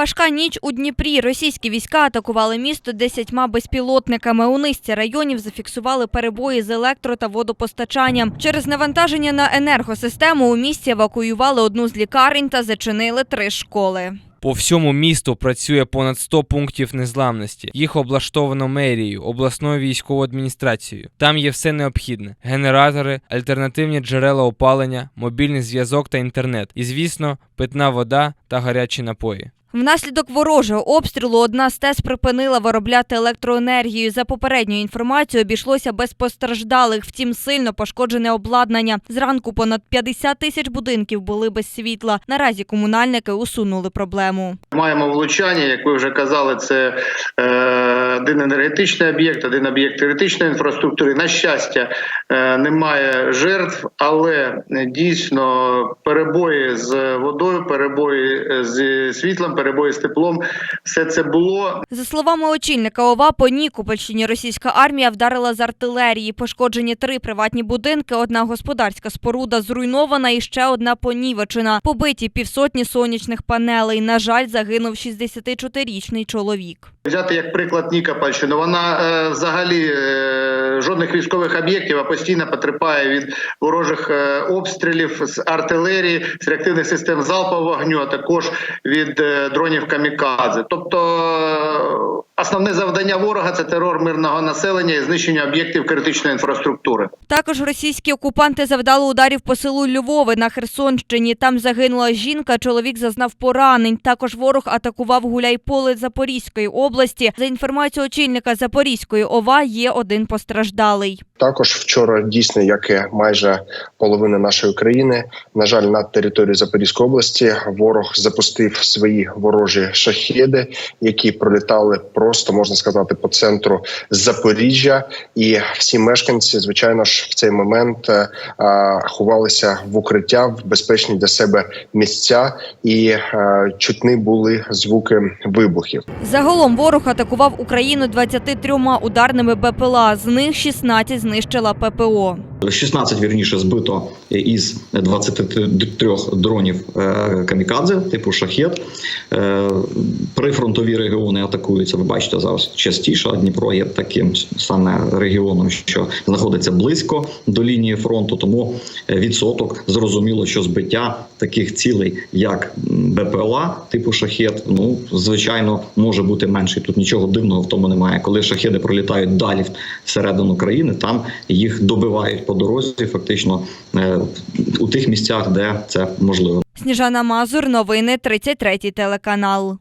Важка ніч у Дніпрі. Російські війська атакували місто десятьма безпілотниками. У низці районів зафіксували перебої з електро та водопостачанням. Через навантаження на енергосистему у місті евакуювали одну з лікарень та зачинили три школи. По всьому місту працює понад 100 пунктів незламності. Їх облаштовано мерією, обласною військовою адміністрацією. Там є все необхідне: генератори, альтернативні джерела опалення, мобільний зв'язок та інтернет. І, звісно, питна вода та гарячі напої. Внаслідок ворожого обстрілу одна з ТЕС припинила виробляти електроенергію. За попередньою інформацією, обійшлося без постраждалих, втім сильно пошкоджене обладнання. Зранку понад 50 тисяч будинків були без світла. Наразі комунальники усунули проблему. Маємо влучання, як ви вже казали, це е, один енергетичний об'єкт, один об'єкт критичної інфраструктури. На щастя, е, немає жертв, але е, дійсно перебої з водою, перебої з світлом, перебої з теплом. Все це було. За словами очільника ОВА, по Нікопольщині російська армія вдарила з артилерії. Пошкоджені три приватні будинки, одна господарська споруда зруйнована і ще одна понівечена. Побиті півсотні сонячних панелей. На жаль, загинув 64-річний чоловік. Взяти як приклад Нікопольщину, вона е, взагалі е, жодних військових об'єктів, а постійно потерпає від ворожих е, обстрілів з артилерії, з реактивних систем залпового вогню, а також від е, дронів камікадзе. Тобто основне завдання ворога це терор мирного населення і знищення об'єктів критичної інфраструктури. Також російські окупанти завдали ударів по селу Львове на Херсонщині. Там загинула жінка, чоловік зазнав поранень. Також ворог атакував гуляйполе Запорізької області. За інформацією очільника Запорізької ОВА, є один постраждалий. Також вчора дійсно, як і майже половина нашої країни, на жаль, на території Запорізької області ворог запустив свої ворожі шахеди, які пролітали просто можна сказати по центру Запоріжжя. І всі мешканці, звичайно ж, в цей момент е, ховалися в укриття в безпечні для себе місця, і е, чутні були звуки вибухів. Загалом ворог атакував Україну 23 ударними БПЛА. З них 16 знищила ППО. 16, вірніше, збито із 23 дронів е, камікадзе, типу шахет. Е, Прифронтові регіони атакуються. Ви бачите зараз частіше. Дніпро є таким саме регіоном, що знаходиться близько до лінії фронту. Тому відсоток зрозуміло, що збиття таких цілей, як БПЛА, типу шахет, ну звичайно, може бути менший. Тут нічого дивного в тому немає. Коли шахеди пролітають далі всередину країни, там їх добивають по дорозі, фактично е, у тих місцях, де це можливо. Сніжана Мазур, новини 33 телеканал.